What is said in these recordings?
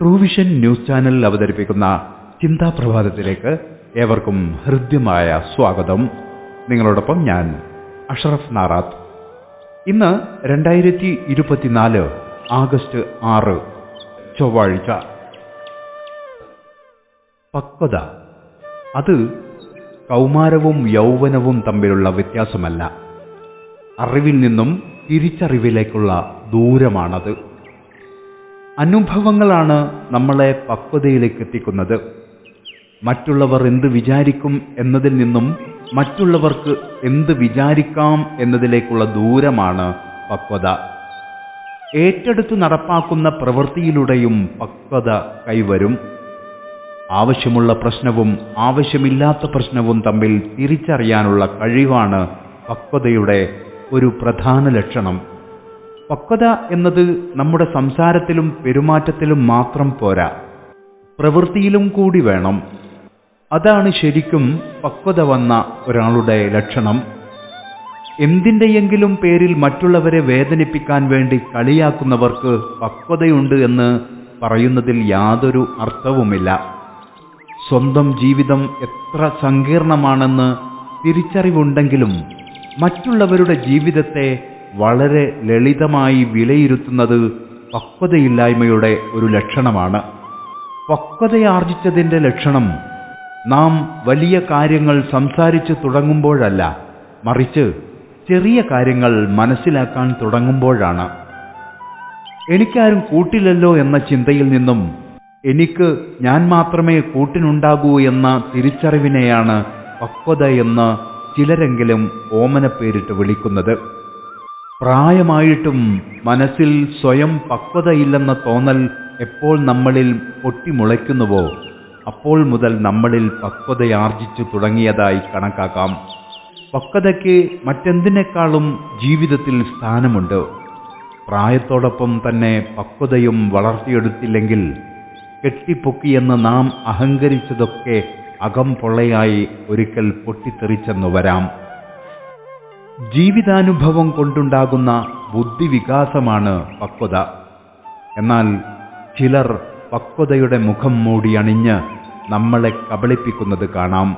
Truevision news channel അവതരിപ്പിക്കുന്ന ചിന്താ പ്രഭാതത്തിലേക്ക് ഏവർക്കും ഹൃദ്യമായ സ്വാഗതം. നിങ്ങളോടൊപ്പം ഞാൻ അഷറഫ് നാറാത്ത്. ഇന്ന് രണ്ടായിരത്തി ഇരുപത്തിനാല് ആഗസ്റ്റ് ആറ് ചൊവ്വാഴ്ച. പക്വത. അത് കൗമാരവും യൗവനവും തമ്മിലുള്ള വ്യത്യാസമല്ല. അറിവിൽ നിന്നും തിരിച്ചറിവിലേക്കുള്ള ദൂരമാണത്. അനുഭവങ്ങളാണ് നമ്മളെ പക്വതയിലേക്ക് എത്തിക്കുന്നത്. മറ്റുള്ളവർ എന്ത് വിചാരിക്കും എന്നതിൽ നിന്നും മറ്റുള്ളവർക്ക് എന്ത് വിചാരിക്കാം എന്നതിലേക്കുള്ള ദൂരമാണ് പക്വത. ഏറ്റെടുത്ത് നടപ്പാക്കുന്ന പ്രവൃത്തിയിലൂടെയും പക്വത കൈവരും. ആവശ്യമുള്ള പ്രശ്നവും ആവശ്യമില്ലാത്ത പ്രശ്നവും തമ്മിൽ തിരിച്ചറിയാനുള്ള കഴിവാണ് പക്വതയുടെ ഒരു പ്രധാന ലക്ഷണം. പക്വത എന്നത് നമ്മുടെ സംസാരത്തിലും പെരുമാറ്റത്തിലും മാത്രം പോരാ. പ്രവൃത്തിയിലും കൂടി വേണം. അതാണ് ശരിക്കും പക്വത വന്ന ഒരാളുടെ ലക്ഷണം. എന്തിന്റെയെങ്കിലും പേരിൽ മറ്റുള്ളവരെ വേദനിപ്പിക്കാൻ വേണ്ടി കളിയാക്കുന്നവർക്ക് പക്വതയുണ്ട് എന്ന് പറയുന്നതിൽ യാതൊരു അർത്ഥവുമില്ല. സ്വന്തം ജീവിതം എത്ര സങ്കീർണമാണെന്ന് തിരിച്ചറിവുണ്ടെങ്കിലും മറ്റുള്ളവരുടെ ജീവിതത്തെ വളരെ ലളിതമായി വിലയിരുത്തുന്നത് പക്വതയില്ലായ്മയുടെ ഒരു ലക്ഷണമാണ്. പക്വതയാർജിച്ചതിന്റെ ലക്ഷണം നാം വലിയ കാര്യങ്ങൾ സംസാരിച്ചു തുടങ്ങുമ്പോഴല്ല മറിച്ച് ചെറിയ കാര്യങ്ങൾ മനസ്സിലാക്കാൻ തുടങ്ങുമ്പോഴാണ്. എനിക്കാരും കൂട്ടിലല്ലോ എന്ന ചിന്തയിൽ നിന്നും എനിക്ക് ഞാൻ മാത്രമേ കൂട്ടിനുണ്ടാകൂ എന്ന തിരിച്ചറിവിനെയാണ് പക്വത എന്ന് ചിലരെങ്കിലും ഓമനപ്പേരിട്ട് വിളിക്കുന്നത്. പ്രായമായിട്ടും മനസ്സിൽ സ്വയം പക്വതയില്ലെന്ന തോന്നൽ എപ്പോൾ നമ്മളിൽ പൊട്ടിമുളയ്ക്കുന്നുവോ അപ്പോൾ മുതൽ നമ്മളിൽ പക്വതയാർജിച്ചു തുടങ്ങിയതായി കണക്കാക്കാം. പക്വതയ്ക്ക് മറ്റെന്തിനേക്കാളും ജീവിതത്തിൽ സ്ഥാനമുണ്ട്. പ്രായത്തോടൊപ്പം തന്നെ പക്വതയും വളർത്തിയെടുത്തില്ലെങ്കിൽ കെട്ടിപ്പൊക്കിയെന്ന് നാം അഹങ്കരിച്ചതൊക്കെ അകം പൊള്ളയായി ഒരിക്കൽ പൊട്ടിത്തെറിച്ചെന്നു വരാം. ജീവിതാനുഭവം കൊണ്ടുണ്ടാകുന്ന ബുദ്ധിവികാസമാണ് പക്വത. എന്നാൽ ചിലർ പക്വതയുടെ മുഖം മൂടി അണിഞ്ഞ് നമ്മളെ കബളിപ്പിക്കുന്നത് കാണാം.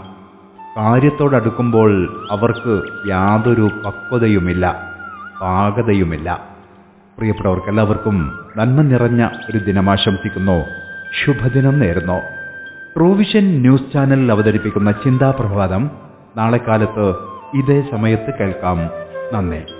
കാര്യത്തോടടുക്കുമ്പോൾ അവർക്ക് യാതൊരു പക്വതയുമില്ല പാകതയുമില്ല. പ്രിയപ്പെട്ടവർക്കെല്ലാവർക്കും നന്മ നിറഞ്ഞ ഒരു ദിനം ആശംസിക്കുന്നു. ശുഭദിനം നേരുന്നു. ട്രൂവിഷൻ ന്യൂസ് ചാനലിൽ അവതരിപ്പിക്കുന്ന ചിന്താപ്രഭാതം നാളെ കാലത്ത് ഇതേ സമയത്ത് കേൾക്കാം. നന്ദി.